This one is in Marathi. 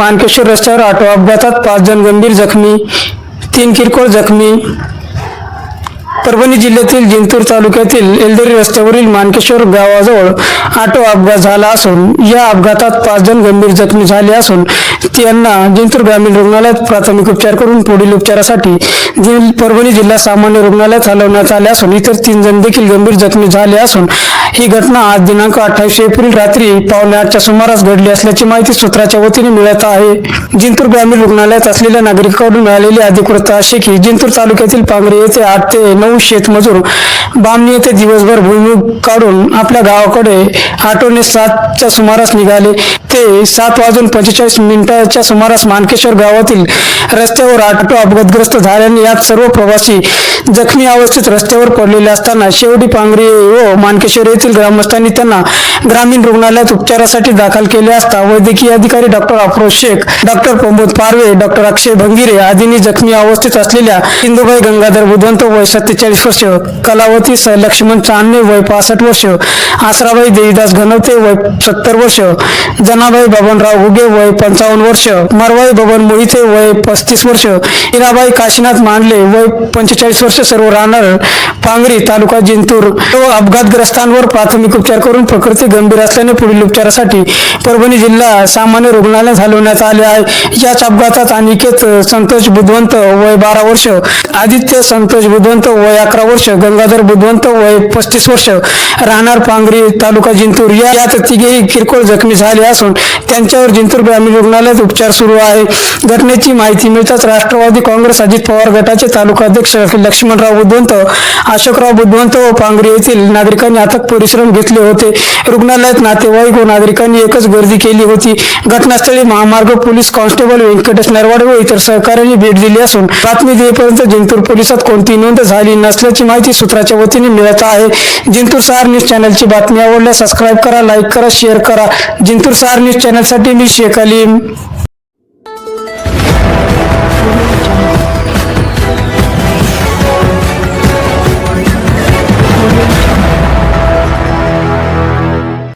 मानकेश्वर रस्त्यावर ऑटो अपघातात पाच जण गंभीर जखमी तीन किरकोळ जखमी परभणी जिल्ह्यातील जिंतूर तालुक्यातील एलदरी रस्त्यावरील मानकेश्वर गावाजवळ ऑटो अपघात झाला असून या अपघातात पाच जण गंभीर जखमी झाले असून त्यांना जिंतूर ग्रामीण रुग्णालयात प्राथमिक उपचार करून पुढील उपचारासाठी परभणी जिल्हा सामान्य रुग्णालयात हलवण्यात आले असून इतर तीन जण देखील गंभीर जखमी झाले असून ही घटना आज दिनांक अठ्ठावीस एप्रिल रात्री पावणे आठच्या सुमारास घडली असल्याची माहिती सूत्राच्या वतीने मिळत आहे. जिंतूर ग्रामीण रुग्णालयात असलेल्या नागरिकांकडून मिळालेली अधिकृत अशी की जिंतूर तालुक्यातील पांगरे येथे आठ ते नऊ शेतमजूर बामणी येथे दिवसभर भुईमुग काढून आपल्या गावाकडे ऑटोने सातच्या सुमारास निघाले. ते सात वाजून पंचेचाळीस मिनिटाच्या सुमारास मानकेश्वर गावातील रस्त्यावर ऑटो अपघातग्रस्त झाल्याने यात सर्व प्रवासी जखमी अवस्थेत रस्त्यावर पडलेले असताना शेवटी पांगरी व मानकेश्वर येथील ग्रामस्थांनी त्यांना ग्रामीण रुग्णालयात उपचारासाठी दाखल केले असता वैद्यकीय अधिकारी doctor Afroz Shaikh doctor Pramod Parve doctor Akshay Bhangire आदींनी जखमी अवस्थेत असलेल्या इंदुबाई गंगाधर बुधवंत वय सत्तेचाळीस वर्ष कलावती स- लक्ष्मण चांदणे वय पासष्ट वर्ष आसराबाई देवीदास घनवते वय सत्तर वर्ष जनाबाई बबनराव घुगे वय पंचावन्न वर्ष मरवाई बबन मोहिते वय पस्तीस वर्ष हिराबाई काशीनाथ मांडले वय पंचेचाळीस वर्ष सर्व राहणार पांगरी तालुका जिंतूर. व अपघातग्रस्तांवर प्राथमिक उपचार करून प्रकृती गंभीर असल्याने पुढील उपचारासाठी परभणी जिल्हा सामान्य रुग्णालयात हलवण्यात आले आहे. याच अपघातात अनिकेत संतोष बुधवंत वय बारा वर्ष आदित्य संतोष बुधवंत वय अकरा वर्ष गंगाधर बुधवंत वय पस्तीस वर्ष राहणार पांगरी तालुका जिंतूर. या यात तिघेही किरकोळ जखमी झाले असून त्यांच्यावर जिंतूर ग्रामीण रुग्णालयात उपचार सुरू आहे. घटनेची माहिती मिळताच राष्ट्रवादी काँग्रेस अजित पवार गटाचे तालुका अध्यक्ष लक्ष्मणराव बुधवंत अशोकराव बुधवंत व पांगरी येथील नागरिकांनी अथक परिश्रम घेतले होते. रुग्णालयात नातेवाईक व नागरिकांनी एकच गर्दी केली होती. घटनास्थळी महामार्ग पोलीस कॉन्स्टेबल व्यंकटेश नरवाडे व इतर सहकाऱ्यांनी भेट दिली असून बातमी देईपर्यंत जिंतूर पोलिसात कोणती नोंद झाली नसल्याची माहिती सूत्राच्या वतीने मिळत आहे. जिंतूर सहार न्यूज चॅनलची बातमी आवडल्यास सबस्क्राईब करा लाईक करा शेअर करा. जिंतूर सहार न्यूज चॅनलसाठी मी शेख अलीम.